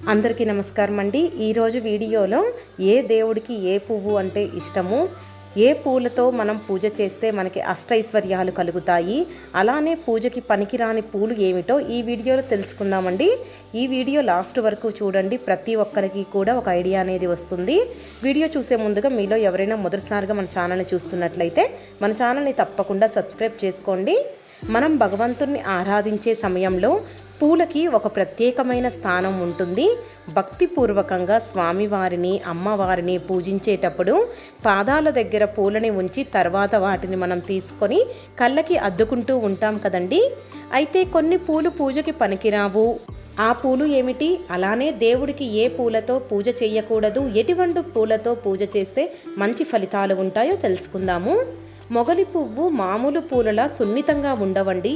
అందరికీ నమస్కారం అండి. ఈరోజు వీడియోలో ఏ దేవుడికి ఏ పువ్వు అంటే ఇష్టము? ఏ పూలతో మనం పూజ చేస్తే మనకి అష్టైశ్వర్యాలు కలుగుతాయి? అలానే పూజకి పనికిరాని పూలు ఏమిటో ఈ వీడియోలో తెలుసుకుందామండి. ఈ వీడియో లాస్ట్ వరకు చూడండి. ప్రతి ఒక్కరికి కూడా ఒక ఐడియా అనేది వస్తుంది. వీడియో చూసే ముందుగా మీలో ఎవరైనా మొదటిసారిగా మన ఛానల్ని చూస్తున్నట్లయితే మన ఛానల్ని తప్పకుండా సబ్స్క్రైబ్ చేసుకోండి. మనం భగవంతుణ్ణి ఆరాధించే సమయంలో పూలకి ఒక ప్రత్యేకమైన స్థానం ఉంటుంది. భక్తిపూర్వకంగా స్వామివారిని అమ్మవారిని పూజించేటప్పుడు పాదాల దగ్గర పూలని ఉంచి తర్వాత వాటిని మనం తీసుకొని కళ్ళకి అద్దుకుంటూ ఉంటాం కదండి. అయితే కొన్ని పూలు పూజకి పనికిరావు. ఆ పూలు ఏమిటి? అలానే దేవుడికి ఏ పూలతో పూజ చేయకూడదు? ఎటువంటి పూలతో పూజ చేస్తే మంచి ఫలితాలు ఉంటాయో తెలుసుకుందాము. మొగలి పువ్వు మామూలు పూలలా సున్నితంగా ఉండవండి.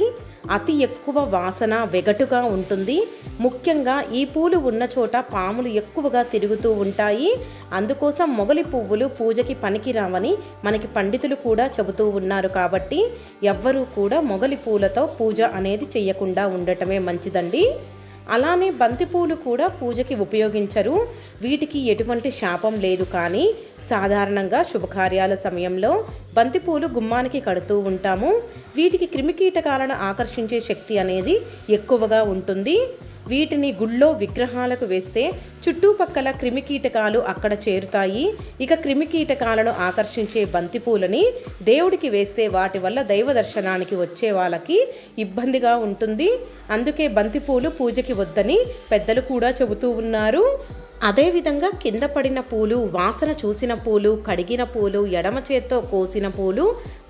అతి ఎక్కువ వాసన వెగటుగా ఉంటుంది. ముఖ్యంగా ఈ పూలు ఉన్న చోట పాములు ఎక్కువగా తిరుగుతూ ఉంటాయి. అందుకోసం మొగలి పువ్వులు పూజకి పనికిరావని మనకి పండితులు కూడా చెబుతూ ఉన్నారు కాబట్టి ఎవ్వరూ కూడా మొగలి పూలతో పూజ అనేది చేయకుండా ఉండటమే మంచిదండి. అలానే బంతిపూలు కూడా పూజకి ఉపయోగించరు. వీటికి ఎటువంటి శాపం లేదు కానీ సాధారణంగా శుభకార్యాల సమయంలో బంతిపూలు గుమ్మానికి కడుతూ ఉంటాము. వీటికి క్రిమికీటకాలను ఆకర్షించే శక్తి అనేది ఎక్కువగా ఉంటుంది. వీటిని గుళ్ళో విగ్రహాలకు వేస్తే చుట్టుపక్కల క్రిమికీటకాలు అక్కడ చేరుతాయి. ఇక క్రిమికీటకాలను ఆకర్షించే బంతిపూలని దేవుడికి వేస్తే వాటి వల్ల దైవ దర్శనానికి వచ్చే వాళ్ళకి ఇబ్బందిగా ఉంటుంది. అందుకే బంతిపూలు పూజకి వద్దని పెద్దలు కూడా చెబుతూ ఉన్నారు. అదేవిధంగా కింద పడిన పూలు వాసన చూసిన పూలు కడిగిన పూలు ఎడమ చేత్తో కోసిన పూలు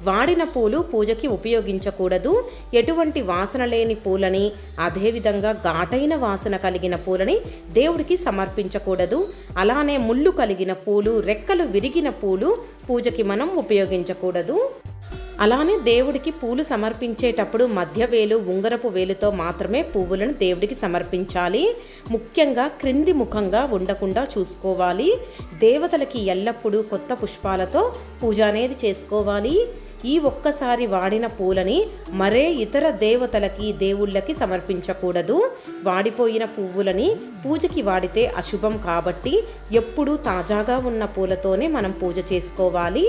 వాడిన పూలు పూజకి ఉపయోగించకూడదు. ఎటువంటి వాసన లేని పూలని అదేవిధంగా ఘాటైన వాసన కలిగిన పూలని దేవుడికి సమర్పించకూడదు. అలానే ముళ్ళు కలిగిన పూలు రెక్కలు విరిగిన పూలు పూజకి మనం ఉపయోగించకూడదు. అలానే దేవుడికి పూలు సమర్పించేటప్పుడు మధ్య వేలు ఉంగరపు వేలుతో మాత్రమే పువ్వులను దేవుడికి సమర్పించాలి. ముఖ్యంగా క్రింది ముఖంగా ఉండకుండా చూసుకోవాలి. దేవతలకి ఎల్లప్పుడూ కొత్త పుష్పాలతో పూజ అనేది చేసుకోవాలి. ఈ ఒక్కసారి వాడిన పూలని మరే ఇతర దేవతలకి దేవుళ్ళకి సమర్పించకూడదు. వాడిపోయిన పువ్వులని పూజకి వాడితే అశుభం కాబట్టి ఎప్పుడూ తాజాగా ఉన్న పూలతోనే మనం పూజ చేసుకోవాలి.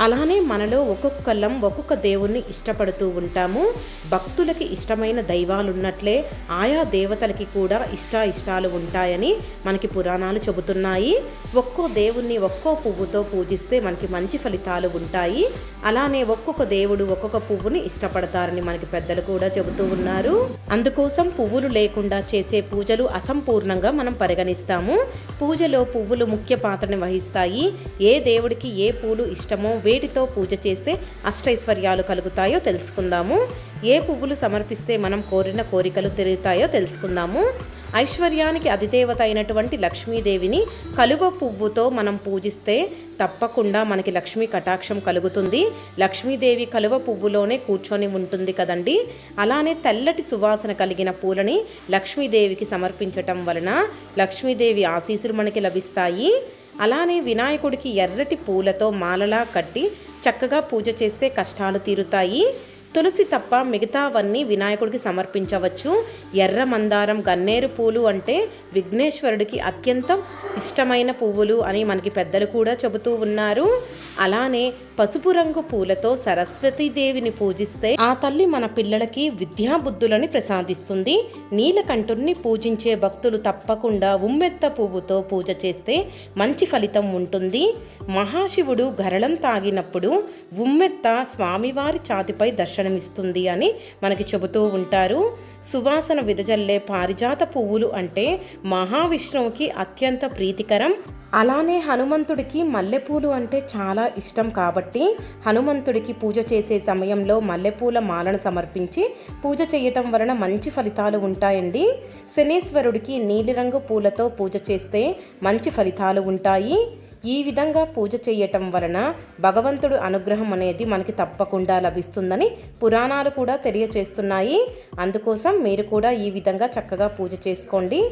అలానే మనలో ఒక్కొక్కళ్ళం ఒక్కొక్క దేవుణ్ణి ఇష్టపడుతూ ఉంటాము. భక్తులకి ఇష్టమైన దైవాలున్నట్లే ఆయా దేవతలకి కూడా ఇష్ట ఇష్టాలు ఉంటాయని మనకి పురాణాలు చెబుతున్నాయి. ఒక్కో దేవుణ్ణి ఒక్కో పువ్వుతో పూజిస్తే మనకి మంచి ఫలితాలు ఉంటాయి. అలానే ఒక్కొక్క దేవుడు ఒక్కొక్క పువ్వుని ఇష్టపడతారని మనకి పెద్దలు కూడా చెబుతూ ఉన్నారు. అందుకోసం పువ్వులు లేకుండా చేసే పూజలు అసంపూర్ణంగా మనం పరిగణిస్తాము. పూజలో పువ్వులు ముఖ్య పాత్రని వహిస్తాయి. ఏ దేవుడికి ఏ పూలు ఇష్టమో వేటితో పూజ చేస్తే అష్టైశ్వర్యాలు కలుగుతాయో తెలుసుకుందాము. ఏ పువ్వులు సమర్పిస్తే మనం కోరిన కోరికలు తిరుగుతాయో తెలుసుకుందాము. ఐశ్వర్యానికి అధిదేవత అయినటువంటి లక్ష్మీదేవిని కలువ పువ్వుతో మనం పూజిస్తే తప్పకుండా మనకి లక్ష్మీ కటాక్షం కలుగుతుంది. లక్ష్మీదేవి కలువ పువ్వులోనే కూర్చొని ఉంటుంది కదండి. అలానే తెల్లటి సువాసన కలిగిన పూలని లక్ష్మీదేవికి సమర్పించటం వలన లక్ష్మీదేవి ఆశీస్సులు మనకి లభిస్తాయి. అలానే వినాయకుడికి ఎర్రటి పూలతో మాలలా కట్టి చక్కగా పూజ చేస్తే కష్టాలు తీరుతాయి. తులసి తప్ప మిగతావన్నీ వినాయకుడికి సమర్పించవచ్చు. ఎర్ర మందారం గన్నేరు పూలు అంటే విఘ్నేశ్వరుడికి అత్యంత ఇష్టమైన పువ్వులు అని మనకి పెద్దలు కూడా చెబుతూ ఉన్నారు. అలానే పసుపు రంగు పూలతో సరస్వతీదేవిని పూజిస్తే ఆ తల్లి మన పిల్లలకి విద్యాబుద్ధులని ప్రసాదిస్తుంది. నీలకంఠుణ్ణి పూజించే భక్తులు తప్పకుండా ఉమ్మెత్త పువ్వుతో పూజ చేస్తే మంచి ఫలితం ఉంటుంది. మహాశివుడు గరళం తాగినప్పుడు ఉమ్మెత్త స్వామివారి ఛాతిపై దర్శనమిస్తుంది అని మనకి చెబుతూ ఉంటారు. సువాసన విదజల్లే పారిజాత పువ్వులు అంటే మహావిష్ణువుకి అత్యంత ప్రీతికరం అలానే హనుమంతుడికి మల్లెపూలు అంటే చాలా ఇష్టం కాబట్టి హనుమంతుడికి పూజ చేసే సమయంలో మల్లెపూల మాలను సమర్పించి పూజ చేయటం వలన మంచి ఫలితాలు ఉంటాయండి. శనీశ్వరుడికి నీలిరంగు పూలతో పూజ చేస్తే మంచి ఫలితాలు ఉంటాయి. ఈ విధంగా పూజ చేయటం వలన భగవంతుడు అనుగ్రహం అనేది మనకి తప్పకుండా లభిస్తుందని పురాణాలు కూడా తెలియచేస్తున్నాయి. అందుకోసం మీరు కూడా ఈ విధంగా చక్కగా పూజ చేసుకోండి.